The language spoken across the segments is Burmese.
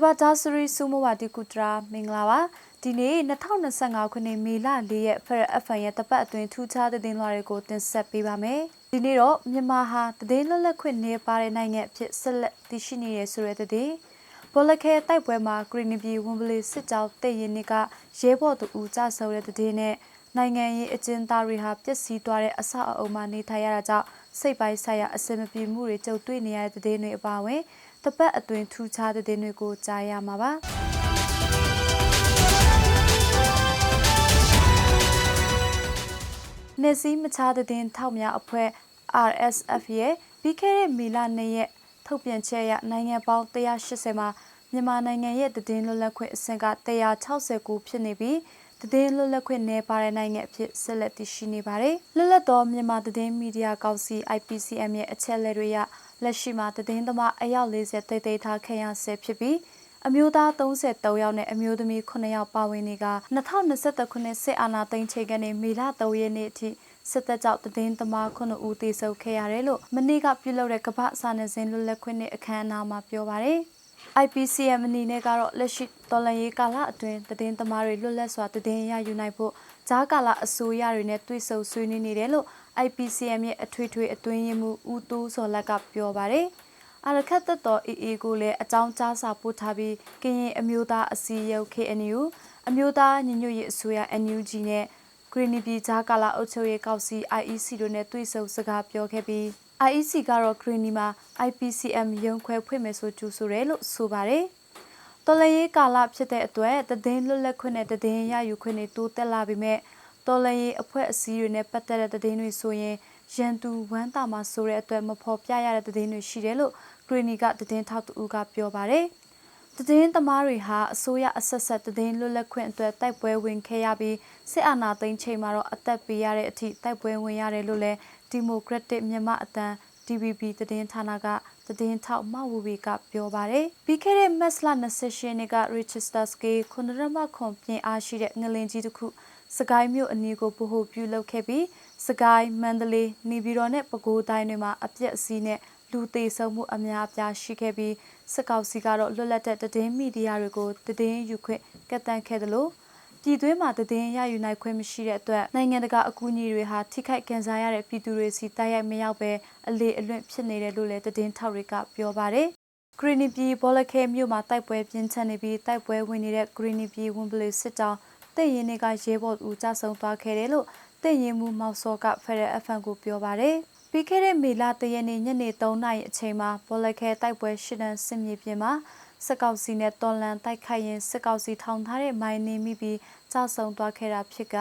Cyberdarsary စုမဝတီကုတရာမင်္ဂလာပါဒီနေ့2025ခုနှစ်မေလ4ရက် Federal FM ရဲ့တပတ်အတွင်းထူးခြားတဲ့တင်လွှာတွေကိုတင်ဆက်ပေးပါမယ်ဒီနေ့တော့မြန်မာဟာတည်င်းလွတ်လပ်ခွင့်နေပါတဲ့နိုင်ငံအဖြစ်ဆက်လက်တည်ရှိနေရဆိုတဲ့တည်ဘောလခဲတိုက်ပွဲမှာဂရီနီပြည်ဝန်ပလီစစ်ကြောင်းတည်ရင်ကရဲဘော်သူဦးကြဆုံတဲ့တည်နဲ့နိုင်ငံရေးအကျဉ်းသားတွေဟာပျက်စီးသွားတဲ့အဆောက်အအုံမှာနေထိုင်ရတာကြောင့်စိတ်ပိုင်းဆိုင်ရာအဆင်မပြေမှုတွေကြုံတွေ့နေရတဲ့တဲ့တွေအပါအဝင် တပတ်အတွင်းထူးခြားတဲ့တွေကိုကြားရမှာပါနေစည်းမချတဲ့တင်ထောက်များအဖွဲ့ RSF ရဲ့ပြီးခဲ့တဲ့မေလ2ရက်ထုတ်ပြန်ချက်အရနိုင်ငံပေါင်း180မှာမြန်မာနိုင်ငံရဲ့တည်င်းလွတ်လပ်ခွင့်အဆင့်က169ဖြစ်နေပြီးတည်င်းလွတ်လပ်ခွင့်နယ်ပါတဲ့နိုင်ငံအဖြစ်ဆက်လက်တည်ရှိနေပါတယ်။လွတ်လပ်သောမြန်မာတည်င်းမီဒီယာကောင်စီ IPCM ရဲ့အချက်အလက်တွေအရ လက်ရှိမှာတည်င်းသမားအယောက်40တိတ်တိတ်ထားခံရဆဲဖြစ်ပြီးအမျိုးသား33ယောက်နဲ့အမျိုးသမီး9ယောက်ပါဝင်နေက2021ခုနှစ်စစ်အာဏာသိမ်းချိန်ကနေမေလ3ရက်နေ့အထိစစ်တပ်ကြောင့်တည်င်းသမား9ဦးသေဆုံးခဲ့ရတယ်လို့မနေ့ကပြုလုပ်တဲ့ကမ္ဘာစာနယ်ဇင်းလွတ်လပ်ခွင့်နဲ့အခမ်းအနားမှာပြောပါရယ် IPCM အနေနဲ့ကတော့လက်ရှိတော်လှန်ရေးကာလအတွင်းတည်င်းသမားတွေလွတ်လပ်စွာတည်င်းရယူနိုင်ဖို့ဂျားကာလအစိုးရတွေနဲ့တွေ့ဆုံဆွေးနွေးနေတယ်လို့ IPCM ရဲ့အထွေထွေအတွင်းရေးမှူးဦးတိုးစော်လက်ကပြောပါတယ်။အရခတ်သက်တော် AA ကိုလည်းအကြောင်းကြားစာပို့ထားပြီးကရင်အမျိုးသားအစည်းအရုံး KNU အမျိုးသားညီညွတ်ရေးအစိုးရ NUG နဲ့ဂရီနီပြည်ဂျားကာလာအုပ်ချုပ်ရေးကောင်စီ IEC တို့နဲ့တွေ့ဆုံစကားပြောခဲ့ပြီး IEC ကတော့ဂရီနီမှာ IPCM ရုံးခွဲဖွင့်မယ်ဆိုကြိုဆိုတယ်လို့ဆိုပါတယ်။တော်လရေးကာလဖြစ်တဲ့အတွက်တည်င်းလွတ်လပ်ခွင့်နဲ့တည်င်းရယူခွင့်တွေတိုးတက်လာပြီမဲ့ တော်လရေးအဖွဲ့အစည်းတွေနဲ့ပတ်သက်တဲ့တည်င်းတွေဆိုရင်ရန်သူဝမ်းတာမှာဆိုတဲ့အတွက်မဖော်ပြရတဲ့တည်င်းတွေရှိတယ်လို့ဂရီနီကတည်င်းထောက်တူကပြောပါတယ်။တည်င်းသမားတွေဟာအစိုးရအဆက်ဆက်တည်င်းလွတ်လပ်ခွင့်အတွက်တိုက်ပွဲဝင်ခဲ့ရပြီးစစ်အာဏာသိမ်းချိန်မှာတော့အသက်ပေးရတဲ့အထိတိုက်ပွဲဝင်ရတယ်လို့လည်းဒီမိုကရက်တစ်မြန်မာအတန်း DVB သတင်းဌာနကသတင်းထောက်မဝူဝီကပြောပါတယ်။ပြီးခဲ့တဲ့မတ်လ28ရက်နေ့က Richester Scale ခုနရမခွန်ပြင်အားရှိတဲ့ငလင်ကြီးတစ်ခု စကိုင်းမြို့အနီးကိုဗဟိုပြုလုပ်ခဲ့ပြီးစကိုင်းမန္တလေးနေပြည်တော်နဲ့ပဲခူးတိုင်းတွေမှာအပြက်အစည်းနဲ့လူသေးဆုံးမှုအများအပြားရှိခဲ့ပြီးစစ်ကောင်စီကတော့လွတ်လပ်တဲ့သတင်းမီဒီယာတွေကိုသတင်းယူခွင့်ကန့်သတ်ခဲ့တယ်လို့ပြည်တွင်းမှာတည်င်းရယူနိုင်ခွင့်မရှိတဲ့အတွက်နိုင်ငံတကာအကူအညီတွေဟာထိခိုက်ကန်စားရတဲ့ပြည်သူတွေစီတိုက်ရိုက်မရောက်ပဲအလေအလွင့်ဖြစ်နေတယ်လို့လည်းတည်င်းထောက်တွေကပြောပါတယ်ဂရီနီပြည်ဘောလခဲမြို့မှာတိုက်ပွဲပြင်းထန်နေပြီးတိုက်ပွဲဝင်နေတဲ့ဂရီနီပြည်ဝန်ပလီစစ်တောင်း တည်ရင်တွေကရဲဘော်ဦးကြဆုံသွားခဲ့တယ်လို့တည်ရင်မှုမောက်စောကဖရယ် FM ကိုပြောပါတယ်ပြီးခဲ့တဲ့မေလတရက်နေ့ညနေ3နာရီအချိန်မှာဘောလခဲတိုက်ပွဲရှစ်တန်းစစ်မြေပြင်မှာစစ်ကောင်စီနဲ့တော်လန်တိုက်ခိုက်ရင်စစ်ကောင်စီထောင်ထားတဲ့မိုင်းနေမိပြီးကြဆုံသွားခဲ့တာဖြစ်က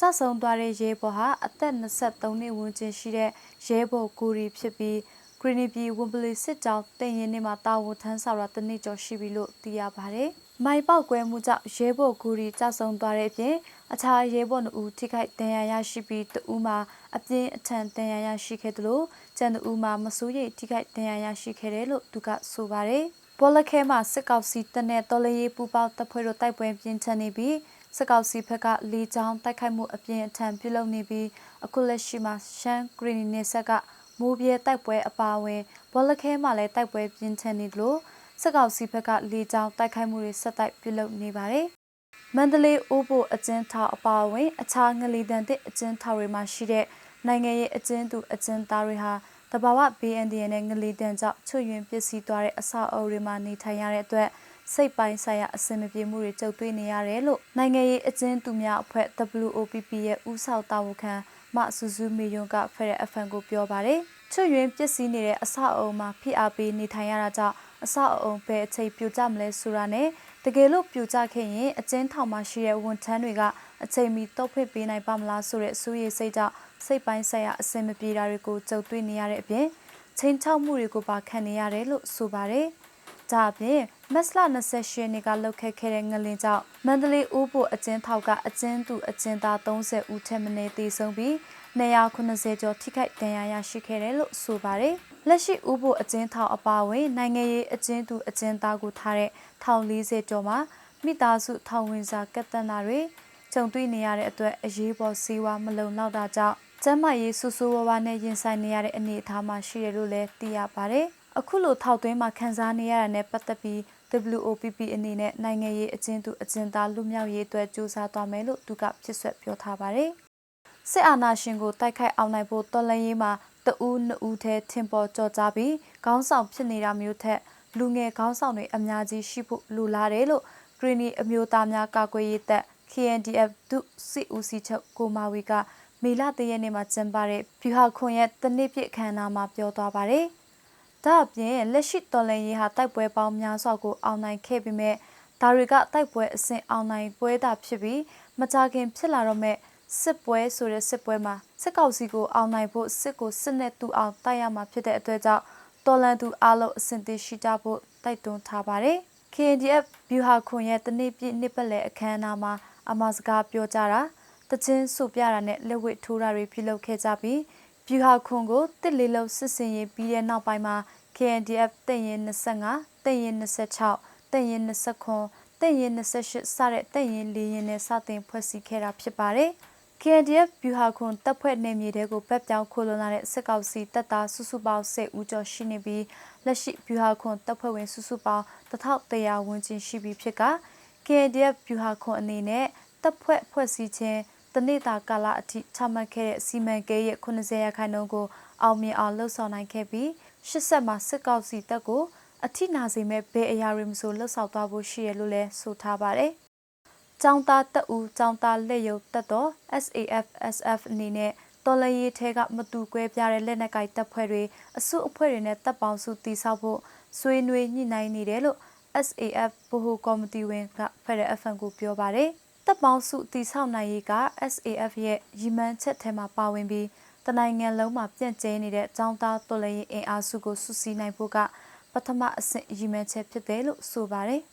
ကြဆုံသွားတဲ့ရဲဘော်ဟာအသက်23နှစ်ဝန်းကျင်ရှိတဲ့ရဲဘော်ကိုရီဖြစ်ပြီးဂရီနီပြည်ဝန်ပလီစစ်ကြောင်းတင်ရင်နေမှာတာဝန်ထမ်းဆောင်တာတနစ်ကျော်ရှိပြီလို့သိရပါတယ်။ မိုင်ပေါက်ကွဲမှုကြောင့်ရဲဘော်ကိုရီကြဆုံသွားတဲ့အပြင်အခြားရဲဘော်တို့ထိခိုက်ဒဏ်ရာရရှိပြီးတဦးမှာအပြင်းအထန်ဒဏ်ရာရရှိခဲ့တယ်လို့ကျန်တဦးမှာမစိုးရိမ်ထိခိုက်ဒဏ်ရာရရှိခဲ့တယ်လို့သူကဆိုပါတယ်။ဘောလခဲမှာစစ်ကောင်စီတပ်နဲ့တော်လရေးပူပေါတပ်ဖွဲ့တို့တိုက်ပွဲပြင်းထန်နေပြီးစစ်ကောင်စီဘက်ကလေကြောင်းတိုက်ခိုက်မှုအပြင်းအထန်ပြုလုပ်နေပြီးအခုလက်ရှိမှာရှမ်းဂရီနီနယ်ဆက်ကမိုးပြဲတိုက်ပွဲအပါအဝင်ဘောလခဲမှာလည်းတိုက်ပွဲပြင်းထန်နေလို့ စစ်ကောင်စီဘက်ကလေကြောင်းတိုက်ခိုက်မှုတွေဆက်တိုက်ပြုလုပ်နေပါတယ်။မန္တလေးအိုးဘိုအကျဉ်းထောင်အပါအဝင် အခြားငလီတန်တဲ့အကျဉ်းထောင်တွေမှာရှိတဲ့နိုင်ငံရေးအကျဉ်းသူအကျဉ်းသားတွေဟာတဘာဝ BNDN နဲ့ငလီတန်ကြောင့်ချွတ်ယွင်းပစ္စည်းသွားတဲ့အဆောက်အအုံတွေမှာနေထိုင်ရတဲ့အတွက်စိတ်ပိုင်းဆိုင်ရာအဆင်မပြေမှုတွေကြုံတွေ့နေရတယ်လို့နိုင်ငံရေးအကျဉ်းသူများအဖွဲ့ WOPP ရဲ့ဦးဆောင်တာဝန်ခံမဆူဆူမီယွန်ကဖရယ် FM ကိုပြောပါတယ်ချွတ်ယွင်းပစ္စည်းနေတဲ့အဆောက်အအုံမှာဖိအားပေးနေထိုင်ရတာကြောင့် အဆောက်အအုံပဲအချိန်ပြိုကျမလဲဆိုတာနဲ့တကယ်လို့ပြိုကျခဲ့ရင်အကျဉ်းထောင်မှာရှိတဲ့ဝန်ထမ်းတွေကအချိန်မီတုတ်ဖိတ်ပေးနိုင်ပါမလားဆိုတဲ့စိုးရိမ်စိတ်ကြောင့်စိတ်ပိုင်းဆိုင်ရာအဆင်မပြေတာတွေကိုကြုံတွေ့နေရတဲ့အပြင်ချိန်ချောက်မှုတွေကိုပါခံနေရတယ်လို့ဆိုပါတယ်။ဒါအပြင်မက်စလာ28ရက်နေ့ကလှုပ်ခတ်ခဲ့တဲ့ငလင်ကြောင့်မန္တလေးဦးဖို့အကျဉ်းထောက်ကအကျဉ်းသူအကျဉ်းသား30ဦးထက်မနည်းသေဆုံးပြီး290ကျော်ထိခိုက်ဒဏ်ရာရရှိခဲ့တယ်လို့ဆိုပါတယ်။ လက်ရှိဦးဖို့အကျဉ်းထောက်အပါအဝင် နိုင်ငံရေးအကျဉ်းသူအကျဉ်းသားကိုထားတဲ့1040ကျော်မှာမိသားစုထောင်ဝင်စာကတ်တနာတွေကြုံတွေ့နေရတဲ့အတွက်အရေးပေါ်စီးဝါမလုံလောက်တာကြောင့်ကျန်းမာရေးဆူဆူဝါးဝါနဲ့ရင်ဆိုင်နေရတဲ့အနေအထားမှာရှိတယ်လို့လည်းသိရပါတယ်။အခုလိုထောက်သွင်းမှာခန်းစားနေရတာနဲ့ပတ်သက်ပြီး WOPP အနေနဲ့နိုင်ငံရေးအကျဉ်းသူအကျဉ်းသားလူမျိုးရေးအတွက်စူးစမ်းသွားမယ်လို့သူကဖြစ်ဆွက်ပြောထားပါတယ်။စစ်အာဏာရှင်ကိုတိုက်ခိုက်အောင်နိုင်ဖို့တော်လှန်ရေးမှာ တဦးနှစ်ဦးထဲထင်ပေါ်ကြော်ကြားပြီးခေါင်းဆောင်ဖြစ်နေတာမျိုးထက်လူငယ်ခေါင်းဆောင်တွေအများကြီးရှိဖို့လိုလားတယ်လို့ဂရီနီအမျိုးသားများကာကွယ်ရေးတပ် KNDF ဒုစစ်ဦးစီးချုပ်ကိုမာဝီကမေလတရက်နေ့မှာကျင်းပတဲ့ဗျူဟာခွန်ရဲ့တနစ်ပြည့်အခမ်းအနားမှာပြောသွားပါတယ်။ဒါ့အပြင်လက်ရှိတော်လှန်ရေးဟာတိုက်ပွဲပေါင်းများစွာကိုအောင်နိုင်ခဲ့ပေမဲ့ဒါတွေကတိုက်ပွဲအဆင့်အောင်နိုင်ပွဲသာဖြစ်ပြီးမကြခင်ဖြစ်လာတော့မဲ့ စစ်ပွဲဆိုတဲ့စစ်ပွဲမှာစစ်ကောက်စီကိုအောင်နိုင်ဖို့စစ်ကိုစစ်နဲ့တူအောင်တိုက်ရမှာဖြစ်တဲ့အတွက်ကြောင့်တော်လန်သူအလုံးအဆင့်တရှိကြဖို့တိုက်တွန်းထားပါတယ်။ KNDF ဗျူဟာခွန်ရဲ့တနေ့ပြည့်နှစ်ပတ်လည်အခမ်းအနားမှာအမစကားပြောကြတာတချင်းစုပြတာနဲ့လက်ဝတ်ထိုးတာတွေပြုလုပ်ခဲ့ကြပြီးဗျူဟာခွန်ကိုတစ်လေးလုံးစစ်စင်ရေးပြီးတဲ့နောက်ပိုင်းမှာ KNDF တရင်25တရင်26တရင်29တရင်28စတဲ့တရင်၄ရင်နဲ့စတင်ဖွဲ့စည်းခဲ့တာဖြစ်ပါတယ်။ KNDF ဗျူဟာခွန်တပ်ဖွဲ့နယ်မြေတွေကိုပတ်ပြောင်းခိုလွန်လာတဲ့စစ်ကောင်စီတပ်သားစုစုပေါင်း10ဦးကျော်ရှိနေပြီးလက်ရှိဗျူဟာခွန်တပ်ဖွဲ့ဝင်စုစုပေါင်း1100ဝန်းကျင်ရှိပြီဖြစ်က KNDF ဗျူဟာခွန်အနေနဲ့တပ်ဖွဲ့ဖွဲ့စည်းခြင်းတနေ့တာကာလအထိချမှတ်ခဲ့တဲ့စီမံကိန်းရဲ့80ရာခိုင်နှုန်းကိုအောင်မြင်အောင်လှုပ်ဆောင်နိုင်ခဲ့ပြီး80မှာစစ်ကောက်စီတပ်ကိုအထိနာစေမဲ့ဘယ်အရာတွေမဆိုလှုပ်ဆောင်သွားဖို့ရှိရလို့လဲဆိုထားပါတယ်။ ကျောင်းသားတက်ဦးကျောင်းသားလက်ရုပ်တက်တော့ SAF SF အနေနဲ့တော်လရေးထဲကမတူကွဲပြားတဲ့လက်နက်ကိုင်တပ်ဖွဲ့တွေအစုအဖွဲ့တွေနဲ့တပ်ပေါင်းစုတည်ဆောက်ဖို့ဆွေးနွေးညှိနှိုင်းနေတယ်လို့ SAF ဗဟိုကော်မတီဝင်ကဖက်ဒရယ် FM ကိုပြောပါတယ်။တပ်ပေါင်းစုတည်ဆောက်နိုင်ရေးက SAF ရဲ့ရည်မှန်းချက်ထဲမှာပါဝင်ပြီးတနိုင်ငံလုံးမှာပြန့်ကျဲနေတဲ့ចောင်းသားတော်လရင်အင်အားစုကိုစုစည်းနိုင်ဖို့ကပထမအဆင့်ရည်မှန်းချက်ဖြစ်တယ်လို့ဆိုပါတယ်။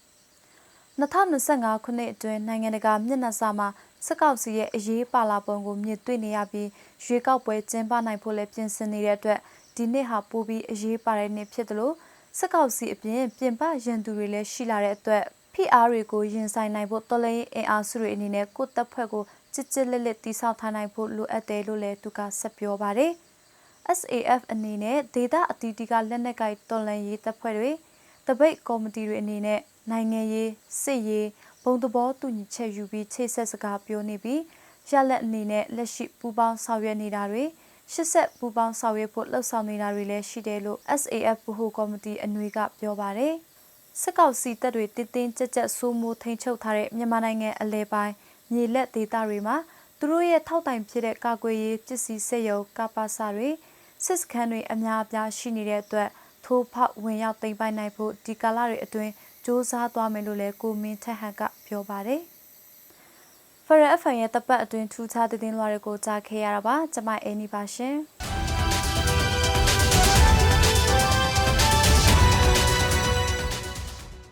2025ခုနှစ်အတွင်းနိုင်ငံတကာမျက်နှာစာမှာစကောက်စီရဲ့အရေးပါလာပုံကိုမြင်တွေ့နေရပြီးရွေးကောက်ပွဲကျင်းပနိုင်ဖို့လည်းပြင်ဆင်နေတဲ့အတွက်ဒီနှစ်ဟာပိုပြီးအရေးပါတဲ့နှစ်ဖြစ်တယ်လို့စကောက်စီအပြင်ပြင်ပရန်သူတွေလည်းရှိလာတဲ့အတွက်ဖိအားတွေကိုရင်ဆိုင်နိုင်ဖို့တော်လှန်ရေးအင်အားစုတွေအနေနဲ့ကိုယ့်တပ်ဖွဲ့ကိုကြစ်ကြစ်လက်လက်တိဆောက်ထားနိုင်ဖို့လိုအပ်တယ်လို့လည်းသူကဆက်ပြောပါတယ်။ SAF အနေနဲ့ဒေတာအတီးတီကလက်နက်ကိုက်တော်လှန်ရေးတပ်ဖွဲ့တွေတပိတ်ကော်မတီတွေအနေနဲ့ နိုင်ငံရေးစစ်ရေးဘုံသဘောတူညီချက်ယူပြီးချိတ်ဆက်စကားပြောနေပြီးရလက်အနေနဲ့လက်ရှိပူးပေါင်းဆောင်ရွက်နေတာတွေရှစ်ဆက်ပူးပေါင်းဆောင်ရွက်ဖို့လှုပ်ဆောင်နေတာတွေလည်းရှိတယ်လို့ SAF ဗဟိုကော်မတီအနှွေကပြောပါတယ်။စစ်ကောက်စီတပ်တွေတင်းတင်းကြပ်ကြပ်စိုးမိုးထိန်ချုပ်ထားတဲ့မြန်မာနိုင်ငံအလဲပိုင်းမြေလက်ဒေသတွေမှာသူတို့ရဲ့ထောက်တိုင်ဖြစ်တဲ့ကာကွယ်ရေးပစ္စည်းစက်ရုံကပါစာတွေစစ်စခန်းတွေအများအပြားရှိနေတဲ့အတွက်ထိုးဖောက်ဝင်ရောက်သိမ်းပိုက်နိုင်ဖို့ဒီကာလတွေအတွင်း စ조사သွားမယ်လို့လည်းကိုမင်းထက်ဟန်ကပြောပါတယ်ဖရအဖန်ရဲ့တပ်ပတ်အတွင်းထူးခြားတဲ့တင်လွှာတွေကိုကြားခဲ့ရတာပါကျမအင်းနီပါရှင်